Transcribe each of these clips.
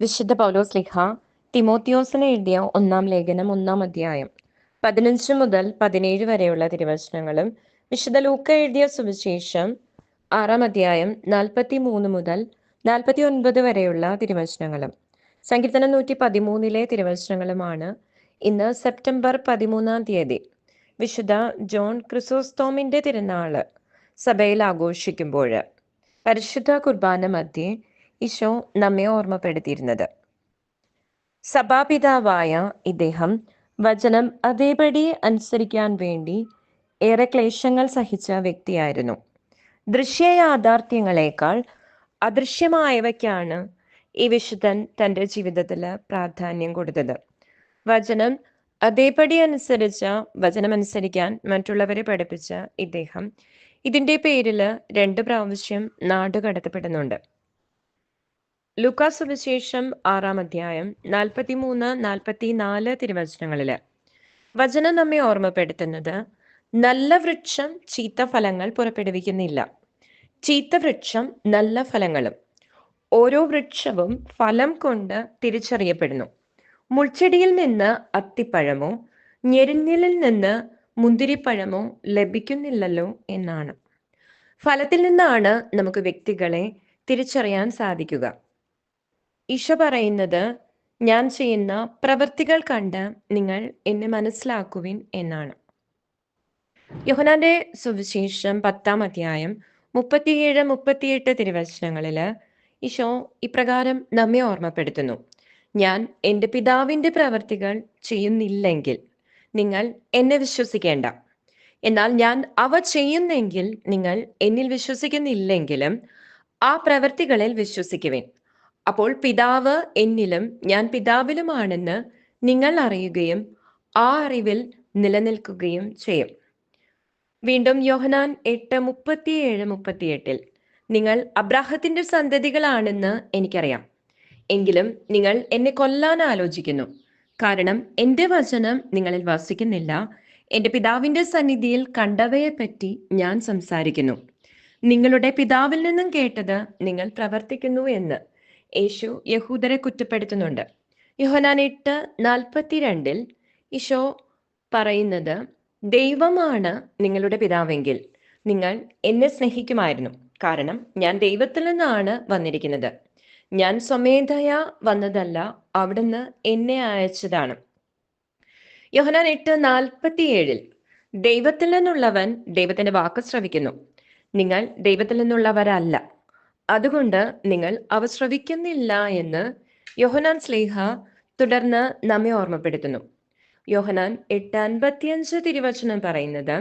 വിശുദ്ധ പൗലോസ് ലിഖ തിമോത്തിയോസിന് എഴുതിയ ഒന്നാം ലേഖനം ഒന്നാം അധ്യായം. പതിനഞ്ച് മുതൽ പതിനേഴ് വരെയുള്ള തിരുവചനങ്ങളും വിശുദ്ധ ലൂക്ക എഴുതിയ സുവിശേഷം ആറാം അധ്യായം നാൽപ്പത്തി മൂന്ന് മുതൽ നാൽപ്പത്തി ഒൻപത് വരെയുള്ള തിരുവചനങ്ങളും. സങ്കീർത്തനം നൂറ്റി പതിമൂന്നിലെ തിരുവചനങ്ങളുമാണ് ഇന്ന് സെപ്റ്റംബർ പതിമൂന്നാം തീയതി. വിശുദ്ധ ജോൺ ക്രിസോസ്തോമിന്റെ തിരുനാൾ സഭയിൽ ആഘോഷിക്കുമ്പോൾ പരിശുദ്ധ കുർബാന മധ്യേ ഈശോ നമ്മെ ഓർമ്മപ്പെടുത്തിയിരുന്നത്. സഭാപിതാവായ ഇദ്ദേഹം വചനം അതേപടി അനുസരിക്കാൻ വേണ്ടി ഏറെ ക്ലേശങ്ങൾ സഹിച്ച വ്യക്തിയായിരുന്നു. ദൃശ്യ യാഥാർത്ഥ്യങ്ങളെക്കാൾ അദൃശ്യമായവയ്ക്കാണ് ഈ വിശുദ്ധൻ തന്റെ ജീവിതത്തിൽ പ്രാധാന്യം കൊടുത്തത്. വചനം അതേപടി അനുസരിച്ച വചനമനുസരിക്കാൻ മറ്റുള്ളവരെ പഠിപ്പിച്ച ഇദ്ദേഹം ഇതിന്റെ പേരിൽ രണ്ട് പ്രാവശ്യം നാട് കടത്തപ്പെടുന്നുണ്ട് ലുക്കാസ് സുവിശേഷം ആറാം അധ്യായം നാൽപ്പത്തി മൂന്ന് നാൽപ്പത്തി നാല് തിരുവചനങ്ങളിൽ. വചനം നമ്മെ ഓർമ്മപ്പെടുത്തുന്നത് നല്ല വൃക്ഷം ചീത്ത ഫലങ്ങൾ പുറപ്പെടുവിക്കുന്നില്ല. ചീത്ത വൃക്ഷം നല്ല ഫലങ്ങളും. ഓരോ വൃക്ഷവും ഫലം കൊണ്ട് തിരിച്ചറിയപ്പെടുന്നു. മുൾച്ചെടിയിൽ നിന്ന് അത്തിപ്പഴമോ ഞെരിഞ്ഞിലിൽ നിന്ന് മുന്തിരിപ്പഴമോ ലഭിക്കുന്നില്ലല്ലോ എന്നാണ്. ഫലത്തിൽ നിന്നാണ് നമുക്ക് വ്യക്തികളെ തിരിച്ചറിയാൻ സാധിക്കുക. ഈശോ പറയുന്നത് ഞാൻ ചെയ്യുന്ന പ്രവൃത്തികൾ കണ്ട് നിങ്ങൾ എന്നെ മനസ്സിലാക്കുവിൻ എന്നാണ്. യോഹനാന്റെ സുവിശേഷം പത്താം അധ്യായം മുപ്പത്തിയേഴ് മുപ്പത്തിയെട്ട് തിരുവചനങ്ങളിൽ ഈശോ ഇപ്രകാരം നമ്മെ ഓർമ്മപ്പെടുത്തുന്നു. ഞാൻ എന്റെ പിതാവിന്റെ പ്രവൃത്തികൾ ചെയ്യുന്നില്ലെങ്കിൽ നിങ്ങൾ എന്നെ വിശ്വസിക്കേണ്ട. എന്നാൽ ഞാൻ അവ ചെയ്യുന്നെങ്കിൽ നിങ്ങൾ എന്നിൽ വിശ്വസിക്കുന്നില്ലെങ്കിലും ആ പ്രവൃത്തികളിൽ വിശ്വസിക്കുവേൻ. അപ്പോൾ പിതാവ് എന്നിലും ഞാൻ പിതാവിലുമാണെന്ന് നിങ്ങൾ അറിയുകയും ആ അറിവിൽ നിലനിൽക്കുകയും ചെയ്യും. വീണ്ടും യോഹനാൻ എട്ട് മുപ്പത്തിയേഴ് മുപ്പത്തിയെട്ടിൽ നിങ്ങൾ അബ്രാഹത്തിന്റെ സന്തതികളാണെന്ന് എനിക്കറിയാം. എങ്കിലും നിങ്ങൾ എന്നെ കൊല്ലാൻ ആലോചിക്കുന്നു. കാരണം എന്റെ വചനം നിങ്ങളിൽ വസിക്കുന്നില്ല. എന്റെ പിതാവിന്റെ സന്നിധിയിൽ കണ്ടവയെപ്പറ്റി ഞാൻ സംസാരിക്കുന്നു. നിങ്ങളുടെ പിതാവിൽ നിന്നും കേട്ടത് നിങ്ങൾ പ്രവർത്തിക്കുന്നു എന്ന്. യേശു യഹൂദരെ കുറ്റപ്പെടുത്തുന്നുണ്ട്. യോഹനാൻ എട്ട് നാൽപ്പത്തിരണ്ടിൽ ഈശോ പറയുന്നത് ദൈവമാണ് നിങ്ങളുടെ പിതാവെങ്കിൽ നിങ്ങൾ എന്നെ സ്നേഹിക്കുമായിരുന്നു. കാരണം ഞാൻ ദൈവത്തിൽ നിന്നാണ് വന്നിരിക്കുന്നത്. ഞാൻ സ്വമേധയാ വന്നതല്ല അവിടുന്ന് എന്നെ അയച്ചതാണ്. യോഹനാൻ എട്ട് നാൽപ്പത്തിയേഴിൽ ദൈവത്തിൽ നിന്നുള്ളവൻ ദൈവത്തിന്റെ വാക്ക് ശ്രവിക്കുന്നു. നിങ്ങൾ ദൈവത്തിൽ നിന്നുള്ളവരല്ല. അതുകൊണ്ട് നിങ്ങൾ അവ ശ്രവിക്കുന്നില്ല എന്ന് യോഹനാൻ സ്ലേഹ തുടർന്ന് നമ്മെ ഓർമ്മപ്പെടുത്തുന്നു. യോഹനാൻ എട്ട് അൻപത്തിയഞ്ച് തിരുവചനം പറയുന്നത്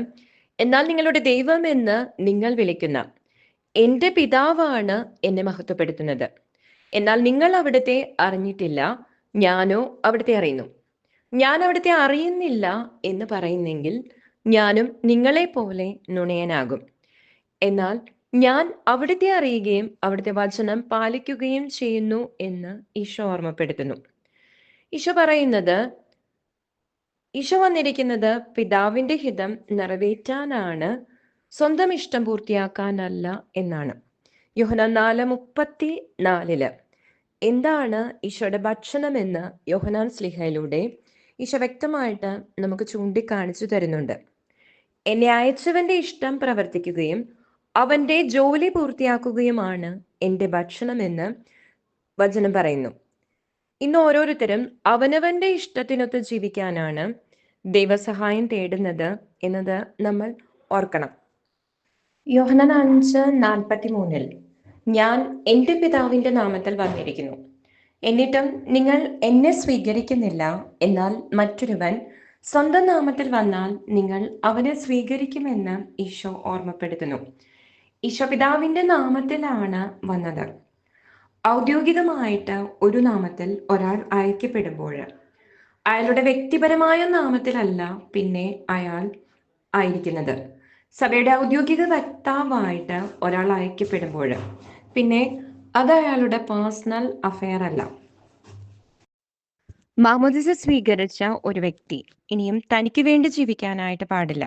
എന്നാൽ നിങ്ങളുടെ ദൈവം എന്ന് നിങ്ങൾ വിളിക്കുന്ന എന്റെ പിതാവാണ് എന്നെ മഹത്വപ്പെടുത്തുന്നത്. എന്നാൽ നിങ്ങൾ അവിടുത്തെ അറിഞ്ഞിട്ടില്ല ഞാനോ അവിടുത്തെ അറിയുന്നു. ഞാൻ അവിടുത്തെ അറിയുന്നില്ല എന്ന് പറയുന്നെങ്കിൽ ഞാനും നിങ്ങളെ പോലെ നുണയനാകും. എന്നാൽ ഞാൻ അവിടുത്തെ അറിയുകയും അവിടുത്തെ വചനം പാലിക്കുകയും ചെയ്യുന്നു എന്ന് ഈശോ ഓർമ്മപ്പെടുത്തുന്നു. ഈശോ പറയുന്നത് ഈശോ വന്നിരിക്കുന്നത് പിതാവിന്റെ ഹിതം നിറവേറ്റാനാണ് സ്വന്തം ഇഷ്ടം പൂർത്തിയാക്കാനല്ല എന്നാണ്. യോഹന നാല് മുപ്പത്തി നാലിൽ എന്താണ് ഈശോയുടെ ഭക്ഷണമെന്ന് യോഹനാൻ സ്ലിഹയിലൂടെ ഈശോ വ്യക്തമായിട്ട് നമുക്ക് ചൂണ്ടിക്കാണിച്ചു തരുന്നുണ്ട്. എന്നെ അയച്ചവന്റെ ഇഷ്ടം പ്രവർത്തിക്കുകയും അവന്റെ ജോലി പൂർത്തിയാക്കുകയുമാണ് എന്റെ ഭക്ഷണമെന്ന് വചനം പറയുന്നു. ഇന്ന് ഓരോരുത്തരും അവനവന്റെ ഇഷ്ടത്തിനൊത്ത് ജീവിക്കാനാണ് ദൈവസഹായം തേടുന്നത് എന്നത് നമ്മൾ ഓർക്കണം. യോഹനൻ അഞ്ച് നാൽപ്പത്തി മൂന്നിൽ ഞാൻ എന്റെ പിതാവിന്റെ നാമത്തിൽ വന്നിരിക്കുന്നു. എന്നിട്ടും നിങ്ങൾ എന്നെ സ്വീകരിക്കുന്നില്ല. എന്നാൽ മറ്റൊരുവൻ സ്വന്തം നാമത്തിൽ വന്നാൽ നിങ്ങൾ അവനെ സ്വീകരിക്കുമെന്ന് ഈശോ ഓർമ്മപ്പെടുത്തുന്നു. ഈശോ പിതാവിന്റെ നാമത്തിലാണ് വന്നത്. ഔദ്യോഗികമായിട്ട് ഒരു നാമത്തിൽ ഒരാൾ അയക്കപ്പെടുമ്പോൾ അയാളുടെ വ്യക്തിപരമായ നാമത്തിലല്ല പിന്നെ അയാൾ ആയിരിക്കുന്നത്. സഭയുടെ ഔദ്യോഗിക വക്താവായിട്ട് ഒരാൾ അയക്കപ്പെടുമ്പോൾ പിന്നെ അത് അയാളുടെ പേഴ്സണൽ അഫയർ അല്ല. മാമോദിസ സ്വീകരിച്ച ഒരു വ്യക്തി ഇനിയും തനിക്ക് വേണ്ടി ജീവിക്കാനായിട്ട് പാടില്ല.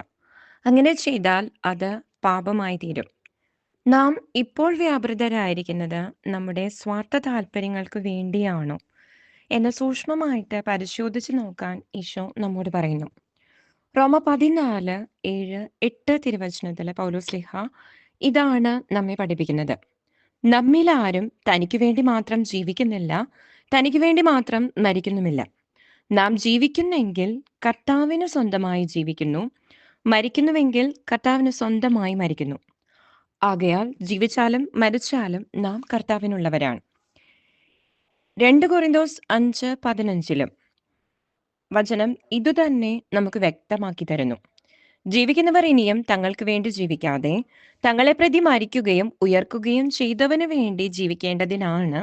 അങ്ങനെ ചെയ്താൽ അത് പാപമായി തീരും നാം ഇപ്പോൾ വ്യാപൃതരായിരിക്കുന്നത് നമ്മുടെ സ്വാർത്ഥ താല്പര്യങ്ങൾക്ക് വേണ്ടിയാണോ എന്ന് സൂക്ഷ്മമായിട്ട് പരിശോധിച്ച് നോക്കാൻ ഈശോ നമ്മോട് പറയുന്നു. റോമ പതിനാല് ഏഴ് എട്ട് തിരുവചനത്തിലെ പൗലോസ്ലിഹ ഇതാണ് നമ്മെ പഠിപ്പിക്കുന്നത്. നമ്മിൽ ആരും തനിക്ക് വേണ്ടി മാത്രം ജീവിക്കുന്നില്ല തനിക്ക് വേണ്ടി മാത്രം മരിക്കുന്നുമില്ല. നാം ജീവിക്കുന്നെങ്കിൽ കർത്താവിന് സ്വന്തമായി ജീവിക്കുന്നു മരിക്കുന്നുവെങ്കിൽ കർത്താവിന് സ്വന്തമായി മരിക്കുന്നു. ആകയാൽ ജീവിച്ചാലും മരിച്ചാലും നാം കർത്താവിനുള്ളവരാണ്. രണ്ട് കൊറിന്തോസ് അഞ്ച് പതിനഞ്ചിലും വചനം ഇതുതന്നെ നമുക്ക് വ്യക്തമാക്കി തരുന്നു. ജീവിക്കുന്നവർ ഇനിയും തങ്ങൾക്ക് വേണ്ടി ജീവിക്കാതെ തങ്ങളെ പ്രതി മരിക്കുകയും ഉയർക്കുകയും ചെയ്തവന് വേണ്ടി ജീവിക്കേണ്ടതിനാണ്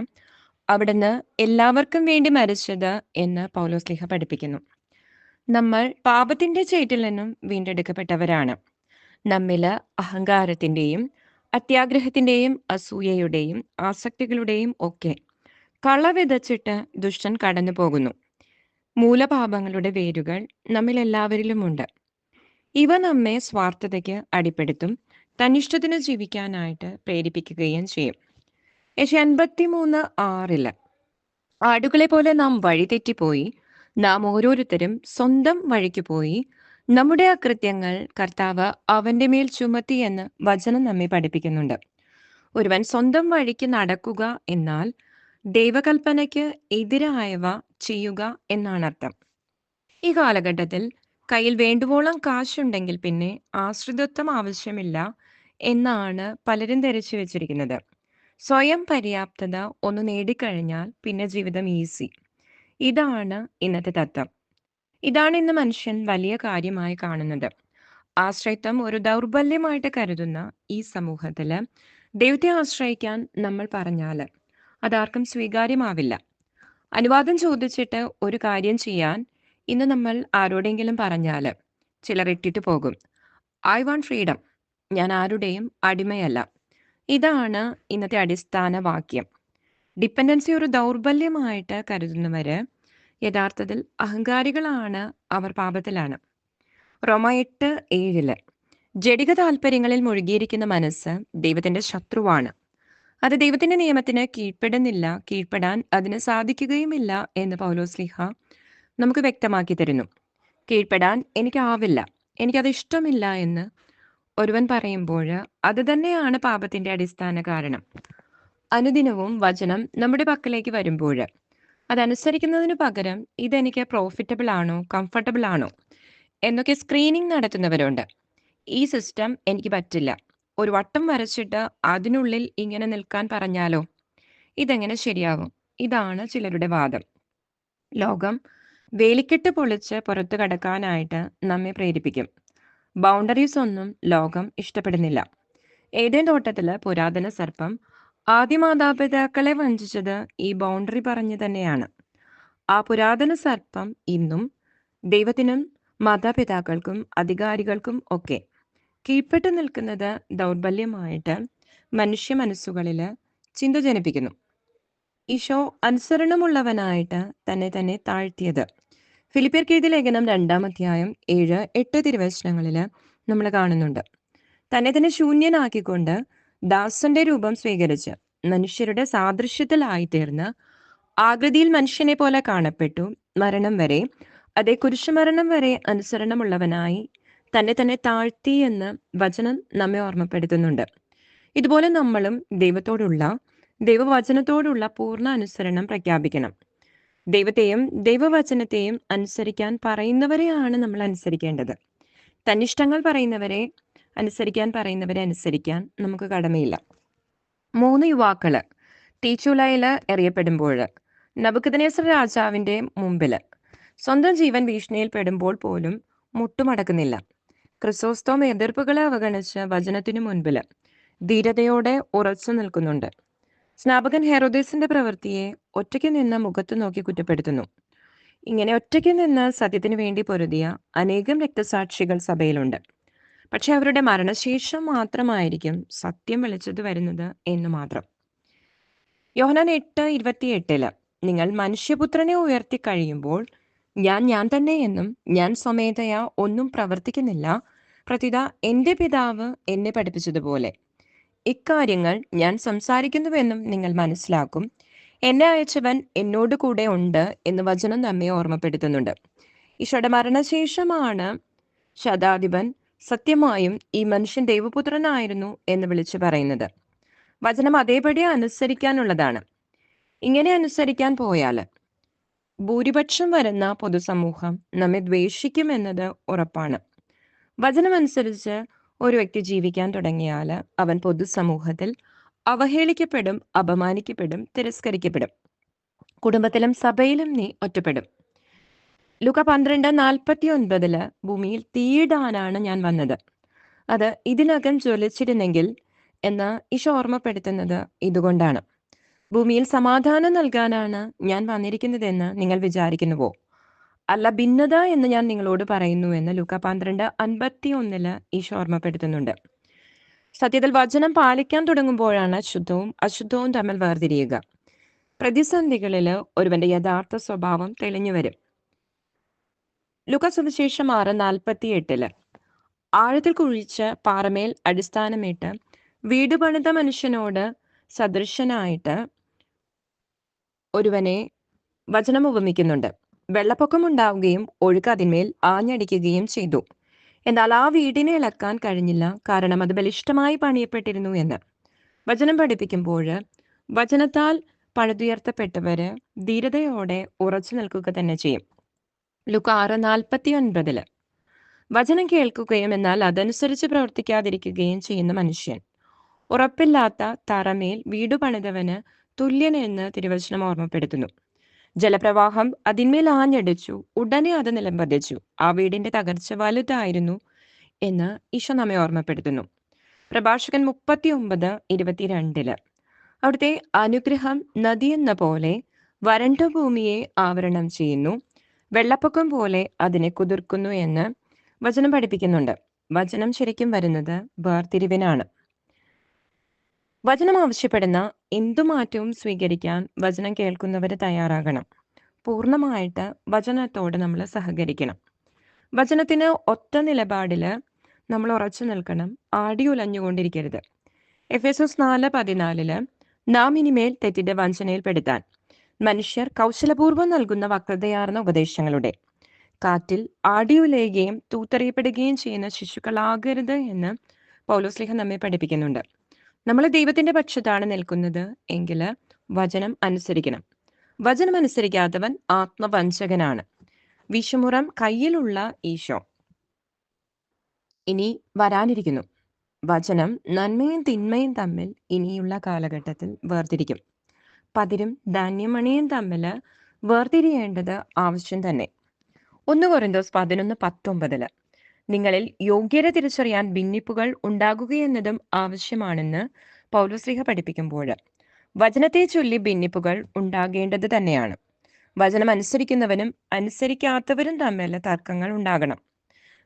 അവിടുന്ന് എല്ലാവർക്കും വേണ്ടി മരിച്ചത് എന്ന് പൗലോസ്ലിഹ പഠിപ്പിക്കുന്നു. നമ്മൾ പാപത്തിന്റെ ചേറ്റിൽ നിന്നും വീണ്ടെടുക്കപ്പെട്ടവരാണ്. നമ്മിൽ അഹങ്കാരത്തിന്റെയും അത്യാഗ്രഹത്തിന്റെയും അസൂയയുടെയും ആസക്തികളുടെയും ഒക്കെ കള വിതച്ചിട്ട് ദുഷ്ടൻ കടന്നു പോകുന്നു. മൂലപാപങ്ങളുടെ വേരുകൾ നമ്മിൽ എല്ലാവരിലുമുണ്ട് ഇവ നമ്മെ സ്വാർത്ഥതയ്ക്ക് അടിപ്പെടുത്തും തന്നിഷ്ടത്തിന് ജീവിക്കാനായിട്ട് പ്രേരിപ്പിക്കുകയും ചെയ്യും. യശ അൻപത്തിമൂന്ന് ആറിൽ ആടുകളെ പോലെ നാം വഴിതെറ്റിപ്പോയി നാം ഓരോരുത്തരും സ്വന്തം വഴിക്ക് പോയി നമ്മുടെ അകൃത്യങ്ങൾ കർത്താവ് അവന്റെ മേൽ ചുമത്തി എന്ന് വചനം നമ്മെ പഠിപ്പിക്കുന്നുണ്ട്. ഒരുവൻ സ്വന്തം വഴിക്ക് നടക്കുക എന്നാൽ ദൈവകൽപ്പനയ്ക്ക് എതിരായവ ചെയ്യുക എന്നാണ് അർത്ഥം. ഈ കാലഘട്ടത്തിൽ കയ്യിൽ വേണ്ടുവോളം കാശുണ്ടെങ്കിൽ പിന്നെ ആശ്രിതത്വം ആവശ്യമില്ല എന്നാണ് പലരും ധരിച്ചു വെച്ചിരിക്കുന്നത്. സ്വയം പര്യാപ്തത ഒന്ന് നേടിക്കഴിഞ്ഞാൽ പിന്നെ ജീവിതം ഈസി ഇതാണ് ഇന്നത്തെ തത്വം. ഇതാണ് ഇന്ന് മനുഷ്യൻ വലിയ കാര്യമായി കാണുന്നത്. ആശ്രയത്വം ഒരു ദൗർബല്യമായിട്ട് കരുതുന്ന ഈ സമൂഹത്തിൽ ദൈവത്തെ ആശ്രയിക്കാൻ നമ്മൾ പറഞ്ഞാൽ അതാർക്കും സ്വീകാര്യമാവില്ല. അനുവാദം ചോദിച്ചിട്ട് ഒരു കാര്യം ചെയ്യാൻ ഇന്ന് നമ്മൾ ആരോടെങ്കിലും പറഞ്ഞാൽ ചിലർ ഇട്ടിട്ട് പോകും. ഐ വാണ്ട് ഫ്രീഡം ഞാൻ ആരുടെയും അടിമയല്ല. ഇതാണ് ഇന്നത്തെ അടിസ്ഥാന വാക്യം. ഡിപ്പെൻഡൻസി ഒരു ദൗർബല്യമായിട്ട് കരുതുന്നവര് യഥാർത്ഥത്തിൽ അഹങ്കാരികളാണ് അവർ പാപത്തിലാണ്. റോമ എട്ട് ഏഴിൽ ജടിക താല്പര്യങ്ങളിൽ മുഴുകിയിരിക്കുന്ന മനസ്സ് ദൈവത്തിന്റെ ശത്രുവാണ്. അത് ദൈവത്തിന്റെ നിയമത്തിന് കീഴ്പ്പെടുന്നില്ല കീഴ്പ്പെടാൻ അതിന് സാധിക്കുകയുമില്ല എന്ന് പൗലോസ്ലിഹ നമുക്ക് വ്യക്തമാക്കി തരുന്നു. കീഴ്പ്പെടാൻ എനിക്കാവില്ല എനിക്കത് ഇഷ്ടമില്ല എന്ന് ഒരുവൻ പറയുമ്പോൾ അത് തന്നെയാണ് പാപത്തിന്റെ അടിസ്ഥാന കാരണം. അനുദിനവും വചനം നമ്മുടെ പക്കലേക്ക് വരുമ്പോൾ അതനുസരിക്കുന്നതിന് പകരം ഇതെനിക്ക് പ്രോഫിറ്റബിൾ ആണോ കംഫർട്ടബിൾ ആണോ എന്നൊക്കെ സ്ക്രീനിങ് നടത്തുന്നവരുണ്ട്. ഈ സിസ്റ്റം എനിക്ക് പറ്റില്ല. ഒരു വട്ടം വരച്ചിട്ട് അതിനുള്ളിൽ ഇങ്ങനെ നിൽക്കാൻ പറഞ്ഞാലോ? ഇതെങ്ങനെ ശരിയാവും? ഇതാണ് ചിലരുടെ വാദം. ലോകം വേലിക്കെട്ട് പൊളിച്ച് പുറത്തു കടക്കാനായിട്ട് നമ്മെ പ്രേരിപ്പിക്കും. ബൗണ്ടറീസ് ഒന്നും ലോകം ഇഷ്ടപ്പെടുന്നില്ല. ഏതേ തോട്ടത്തിൽ പുരാതന സർപ്പം ആദ്യ മാതാപിതാക്കളെ വഞ്ചിച്ചത് ഈ ബൗണ്ടറി പറഞ്ഞു തന്നെയാണ്. ആ പുരാതന സർപ്പം ഇന്നും ദൈവത്തിനും മാതാപിതാക്കൾക്കും അധികാരികൾക്കും ഒക്കെ കീഴ്പ്പെട്ടു നിൽക്കുന്നത് ദൗർബല്യമായിട്ട് മനുഷ്യ മനസ്സുകളിൽ ചിന്ത ജനിപ്പിക്കുന്നു. ഈശോ അനുസരണമുള്ളവനായിട്ട് തന്നെ തന്നെ താഴ്ത്തിയത്. ഫിലിപ്പിയർക്കെഴുതി ലേഖനം രണ്ടാം അധ്യായം ഏഴ് എട്ട് തിരുവചനങ്ങളിൽ നമ്മൾ കാണുന്നുണ്ട്. തന്നെ തന്നെ ശൂന്യനാക്കിക്കൊണ്ട് ദാസന്റെ രൂപം സ്വീകരിച്ച് മനുഷ്യരുടെ സാദൃശ്യത്തിലായിത്തീർന്ന് ആകൃതിയിൽ മനുഷ്യനെ പോലെ കാണപ്പെട്ടു മരണം വരെ. അതേ കുരിശുമരണം വരെ അനുസരണമുള്ളവനായി തന്നെ തന്നെ താഴ്ത്തി എന്ന് വചനം നമ്മെ ഓർമ്മപ്പെടുത്തുന്നുണ്ട്. ഇതുപോലെ നമ്മളും ദൈവത്തോടുള്ള ദൈവവചനത്തോടുള്ള പൂർണ അനുസരണം പ്രഖ്യാപിക്കണം. ദൈവത്തെയും ദൈവവചനത്തെയും അനുസരിക്കാൻ പറയുന്നവരെയാണ് നമ്മൾ അനുസരിക്കേണ്ടത്. തന്നിഷ്ടങ്ങൾ പറയുന്നവരെ അനുസരിക്കാൻ പറയുന്നവരെ അനുസരിക്കാൻ നമുക്ക് കടമയില്ല. മൂന്ന് യുവാക്കൾ. തീച്ചുളയിൽ എറിയപ്പെടുമ്പോൾ. നബുക്കദനേസർ രാജാവിന്റെ മുമ്പിൽ സ്വന്തം ജീവൻ ഭീഷണിയിൽപ്പെടുമ്പോൾ പോലും മുട്ടുമടക്കുന്നില്ല. ക്രിസോസ്തോം എതിർപ്പുകളെ അവഗണിച്ച് വചനത്തിനു മുൻപിൽ ധീരതയോടെ ഉറച്ചു നിൽക്കുന്നുണ്ട്. സ്നാപകൻ ഹെറോദേസിന്റെ പ്രവൃത്തിയെ ഒറ്റയ്ക്ക് നിന്ന് മുഖത്ത് നോക്കി കുറ്റപ്പെടുത്തുന്നു. ഇങ്ങനെ ഒറ്റയ്ക്ക് നിന്ന് സത്യത്തിനു വേണ്ടി പൊരുതിയ അനേകം രക്തസാക്ഷികൾ സഭയിലുണ്ട്. പക്ഷെ അവരുടെ മരണശേഷം മാത്രമായിരിക്കും സത്യം വെളിച്ചത് വരുന്നത് എന്ന് മാത്രം. യോഹനാൻ എട്ട് ഇരുപത്തിയെട്ടിൽ നിങ്ങൾ മനുഷ്യപുത്രനെ ഉയർത്തി കഴിയുമ്പോൾ ഞാൻ ഞാൻ തന്നെ എന്നും ഞാൻ സ്വമേധയാ ഒന്നും പ്രവർത്തിക്കുന്നില്ല. പ്രതിത എന്റെ പിതാവ് എന്നെ പഠിപ്പിച്ചതുപോലെ. ഇക്കാര്യങ്ങൾ ഞാൻ സംസാരിക്കുന്നുവെന്നും നിങ്ങൾ മനസ്സിലാക്കും. എന്നെ അയച്ചവൻ എന്നോട് കൂടെ ഉണ്ട് എന്ന് വചനം നമ്മെ ഓർമ്മപ്പെടുത്തുന്നുണ്ട്. ഈശോയുടെ മരണശേഷമാണ് ശതാധിപൻ സത്യമായും ഈ മനുഷ്യൻ ദൈവപുത്രനായിരുന്നു എന്ന് വിളിച്ചു പറയുന്നത്. വചനം അതേപടി അനുസരിക്കാനുള്ളതാണ്. ഇങ്ങനെ അനുസരിക്കാൻ പോയാൽ ഭൂരിപക്ഷം വരുന്ന പൊതുസമൂഹം നമ്മെ ദ്വേഷിക്കും എന്നത് ഉറപ്പാണ്. വചനമനുസരിച്ച് ഒരു വ്യക്തി ജീവിക്കാൻ തുടങ്ങിയാൽ അവൻ പൊതുസമൂഹത്തിൽ അവഹേളിക്കപ്പെടും അപമാനിക്കപ്പെടും തിരസ്കരിക്കപ്പെടും. കുടുംബത്തിലും സഭയിലും നീ ഒറ്റപ്പെടും. ലുക പന്ത്രണ്ട് നാൽപ്പത്തി ഒൻപതിൽ ഭൂമിയിൽ തീടാനാണ് ഞാൻ വന്നത്. അത് ഇതിനകം ജ്വലിച്ചിരുന്നെങ്കിൽ എന്ന് ഈശോ ഓർമ്മപ്പെടുത്തുന്നത് ഇതുകൊണ്ടാണ്. ഭൂമിയിൽ സമാധാനം നൽകാനാണ് ഞാൻ വന്നിരിക്കുന്നതെന്ന് നിങ്ങൾ വിചാരിക്കുന്നുവോ? അല്ല ഭിന്നത എന്ന് ഞാൻ നിങ്ങളോട് പറയുന്നു എന്ന് ലുക്ക പന്ത്രണ്ട് അൻപത്തി ഒന്നിൽ ഈശോ ഓർമ്മപ്പെടുത്തുന്നുണ്ട്. സത്യത്തിൽ വചനം പാലിക്കാൻ തുടങ്ങുമ്പോഴാണ് ശുദ്ധവും അശുദ്ധവും തമ്മിൽ വേർതിരിയുക. പ്രതിസന്ധികളിൽ ഒരുവന്റെ യഥാർത്ഥ സ്വഭാവം തെളിഞ്ഞു വരും. ലുക സുവിശേഷം ആറ് നാൽപ്പത്തി എട്ടിൽ ആഴത്തിൽ കുഴിച്ച് പാറമേൽ അടിസ്ഥാനമിട്ട് വീട് പണിത മനുഷ്യനോട് സദൃശനായിട്ട് ഒരുവനെ വചനം ഉപമിക്കുന്നുണ്ട്. വെള്ളപ്പൊക്കം ഉണ്ടാവുകയും ഒഴുക്ക് അതിന്മേൽ ആഞ്ഞടിക്കുകയും ചെയ്തു. എന്നാൽ ആ വീടിനെ ഇളക്കാൻ കഴിഞ്ഞില്ല കാരണം അത് ബലിഷ്ടമായി പണിയപ്പെട്ടിരുന്നു എന്ന്. വചനം പഠിപ്പിക്കുമ്പോൾ വചനത്താൽ പഴുതുയർത്തപ്പെട്ടവര് ധീരതയോടെ ഉറച്ചു നിൽക്കുക തന്നെ ചെയ്യും. ലുക്ക് ആറ് നാൽപ്പത്തി ഒൻപതിൽ വചനം കേൾക്കുകയും എന്നാൽ അതനുസരിച്ച് പ്രവർത്തിക്കാതിരിക്കുകയും ചെയ്യുന്ന മനുഷ്യൻ. ഉറപ്പില്ലാത്ത തറമേൽ വീടു പണിതവന് തുല്യനെന്ന് തിരുവചനം ഓർമ്മപ്പെടുത്തുന്നു. ജലപ്രവാഹം അതിന്മേൽ ആഞ്ഞടിച്ചു ഉടനെ അത് നിലംപതിച്ചു. ആ വീടിന്റെ തകർച്ച വലുതായിരുന്നു എന്ന് ഈശോ നമ്മെ ഓർമ്മപ്പെടുത്തുന്നു. പ്രഭാഷകൻ മുപ്പത്തി ഒമ്പത് ഇരുപത്തിരണ്ടിൽ. അവിടുത്തെ അനുഗ്രഹം നദി എന്ന പോലെ വരണ്ട ഭൂമിയെ ആവരണം ചെയ്യുന്നു. വെള്ളപ്പൊക്കം പോലെ അതിനെ കുതിർക്കുന്നു എന്ന് വചനം പഠിപ്പിക്കുന്നുണ്ട്. വചനം ശരിക്കും വരുന്നത് വേർതിരിവിനാണ്. വചനം ആവശ്യപ്പെടുന്ന എന്തു മാറ്റവും സ്വീകരിക്കാൻ വചനം കേൾക്കുന്നവർ തയ്യാറാകണം. പൂർണമായിട്ട് വചനത്തോട് നമ്മൾ സഹകരിക്കണം. വചനത്തിന് ഒറ്റ നിലപാടിൽ നമ്മൾ ഉറച്ചു നിൽക്കണം. ആടി ഉലഞ്ഞുകൊണ്ടിരിക്കരുത്. എഫ് എസ് എസ് നാല് പതിനാലിൽ നാം ഇനിമേൽ തെറ്റിന്റെ വഞ്ചനയിൽപ്പെടുത്താൻ. മനുഷ്യർ കൗശലപൂർവം നൽകുന്ന വക്രതയാർന്ന ഉപദേശങ്ങളുടെ. കാറ്റിൽ ആടിയുലയുകയും തൂത്തെറിയപ്പെടുകയും ചെയ്യുന്ന ശിശുക്കളാകരുത് എന്ന് പൗലോസ്ലിഹ നമ്മെ പഠിപ്പിക്കുന്നുണ്ട്. നമ്മൾ ദൈവത്തിന്റെ പക്ഷത്താണ് നിൽക്കുന്നത് എങ്കിൽ വചനം അനുസരിക്കണം. വചനം അനുസരിക്കാത്തവൻ ആത്മവഞ്ചകനാണ്. വിഷമുറം കയ്യിലുള്ള ഈശോ. ഇനി വരാനിരിക്കുന്നു. വചനം നന്മയും തിന്മയും തമ്മിൽ ഇനിയുള്ള കാലഘട്ടത്തിൽ വേർതിരിക്കും. പതിരും ധാന്യമണിയും തമ്മിൽ വേർതിരിയേണ്ടത് ആവശ്യം തന്നെ. ഒന്ന് കൊറിന്തോസ് പതിനൊന്ന് പത്തൊമ്പതിൽ. നിങ്ങളിൽ യോഗ്യത തിരിച്ചറിയാൻ ഭിന്നിപ്പുകൾ ഉണ്ടാകുകയെന്നതും ആവശ്യമാണെന്ന് പൗലോസ്ലിഹ പഠിപ്പിക്കുമ്പോൾ. വചനത്തെ ചൊല്ലി ഭിന്നിപ്പുകൾ ഉണ്ടാകേണ്ടത് തന്നെയാണ്. വചനം അനുസരിക്കുന്നവനും അനുസരിക്കാത്തവരും തമ്മിൽ തർക്കങ്ങൾ ഉണ്ടാകണം.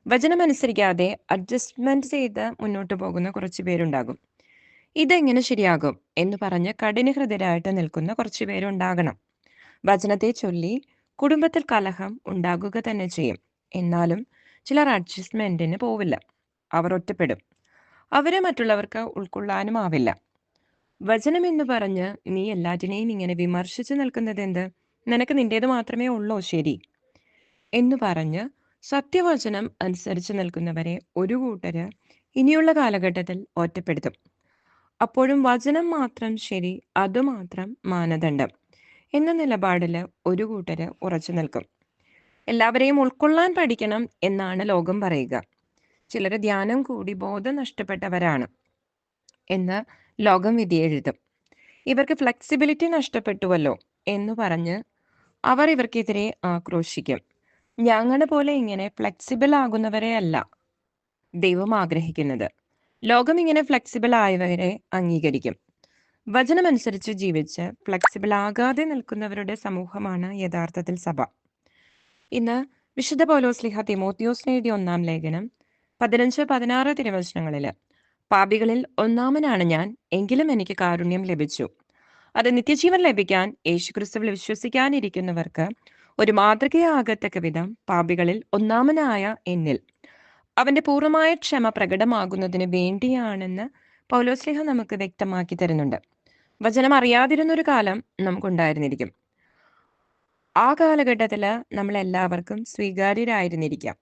വചനം അനുസരിക്കാതെ അഡ്ജസ്റ്റ്മെന്റ് ചെയ്ത് മുന്നോട്ട് പോകുന്ന കുറച്ച് പേരുണ്ടാകും. ഇതെങ്ങനെ ശരിയാകും എന്ന് പറഞ്ഞ് കഠിനഹൃദയരായിട്ട് നിൽക്കുന്ന കുറച്ച് പേരുണ്ടാകണം. വചനത്തെ ചൊല്ലി കുടുംബത്തിൽ കലഹം ഉണ്ടാകുക തന്നെ ചെയ്യും. എന്നാലും ചിലർ അഡ്ജസ്റ്റ്മെന്റിന് പോവില്ല. അവർ ഒറ്റപ്പെടും. അവരെ മറ്റുള്ളവർക്ക് ഉൾക്കൊള്ളാനും ആവില്ല. വചനം എന്ന് പറഞ്ഞ് നീ എല്ലാറ്റിനെയും ഇങ്ങനെ വിമർശിച്ചു നിൽക്കുന്നത് എന്ത്? നിനക്ക് നിന്റേത് മാത്രമേ ഉള്ളൂ ശരി? എന്ന് പറഞ്ഞ് സത്യവചനം അനുസരിച്ച് നിൽക്കുന്നവരെ ഒരു കൂട്ടര് ഇനിയുള്ള കാലഘട്ടത്തിൽ ഒറ്റപ്പെടുത്തും. അപ്പോഴും വചനം മാത്രം ശരി അതുമാത്രം മാനദണ്ഡം എന്ന നിലപാടിൽ ഒരു കൂട്ടര് ഉറച്ചു നിൽക്കും. എല്ലാവരെയും ഉൾക്കൊള്ളാൻ പഠിക്കണം എന്നാണ് ലോകം പറയുക. ചിലർ ധ്യാനം കൂടി ബോധം നഷ്ടപ്പെട്ടവരാണ് എന്ന് ലോകം വിധിയെഴുതും ഇവർക്ക് ഫ്ലെക്സിബിലിറ്റി നഷ്ടപ്പെട്ടുവല്ലോ എന്ന് പറഞ്ഞ് അവർ ഇവർക്കെതിരെ ആക്രോശിക്കും. ഞങ്ങളെ പോലെ ഇങ്ങനെ ഫ്ലെക്സിബിൾ ആകുന്നവരെ അല്ല ദൈവം ആഗ്രഹിക്കുന്നത്. ലോകം ഇങ്ങനെ ഫ്ലെക്സിബിൾ ആയവരെ അംഗീകരിക്കും. വചനമനുസരിച്ച് ജീവിച്ച് ഫ്ലെക്സിബിൾ ആകാതെ നിൽക്കുന്നവരുടെ സമൂഹമാണ് യഥാർത്ഥത്തിൽ സഭ. ഇന്ന് വിശുദ്ധ പൗലോസ്ലിഹ തിമോത്തിയോസ് നേടിയ ഒന്നാം ലേഖനം പതിനഞ്ച് പതിനാറ് തിരുവചനങ്ങളിൽ പാപികളിൽ ഒന്നാമനാണ് ഞാൻ എങ്കിലും എനിക്ക് കാരുണ്യം ലഭിച്ചു. അത് നിത്യജീവൻ ലഭിക്കാൻ യേശുക്രിസ്തുവിൽ വിശ്വസിക്കാനിരിക്കുന്നവർക്ക് ഒരു മാതൃകയാകത്തക്ക വിധം പാപികളിൽ ഒന്നാമനായ എന്നിൽ. അവന്റെ പൂർണമായ ക്ഷമ പ്രകടമാകുന്നതിന് വേണ്ടിയാണെന്ന് പൗലോസ്ലിഹ നമുക്ക് വ്യക്തമാക്കി തരുന്നുണ്ട്. വചനം അറിയാതിരുന്നൊരു കാലം നമുക്കുണ്ടായിരുന്നിരിക്കും. ആ കാലഘട്ടത്തിൽ നമ്മൾ എല്ലാവർക്കും സ്വീകാര്യരായിരുന്നിരിക്കാം.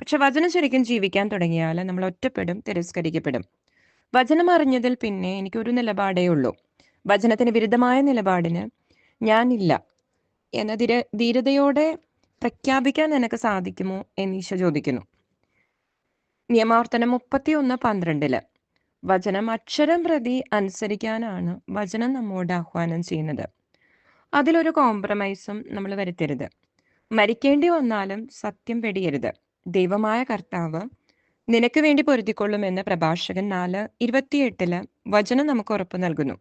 പക്ഷെ വചനം ശരിക്കും ജീവിക്കാൻ തുടങ്ങിയാൽ നമ്മൾ ഒറ്റപ്പെടും തിരസ്കരിക്കപ്പെടും. വചനം അറിഞ്ഞതിൽ പിന്നെ എനിക്കൊരു നിലപാടേ ഉള്ളൂ. വചനത്തിന് വിരുദ്ധമായ നിലപാടിന് ഞാനില്ല. എന്ന ധീര ധീരതയോടെ പ്രഖ്യാപിക്കാൻ നിനക്ക് സാധിക്കുമോ എന്ന് ചോദിക്കുന്നു. നിയമാവർത്തനം മുപ്പത്തി ഒന്ന് പന്ത്രണ്ടിൽ. വചനം അക്ഷരം പ്രതി അനുസരിക്കാനാണ് വചനം നമ്മോട് ആഹ്വാനം ചെയ്യുന്നത്. അതിലൊരു കോംപ്രമൈസും നമ്മൾ വരുത്തരുത്. മരിക്കേണ്ടി വന്നാലും സത്യം വെടിയരുത്. ദൈവമായ കർത്താവ് നിനക്ക് വേണ്ടി പൊരുത്തിക്കൊള്ളുമെന്ന് പ്രഭാഷകൻ നാല് ഇരുപത്തിയെട്ടിൽ വചനം നമുക്ക് ഉറപ്പ് നൽകുന്നു.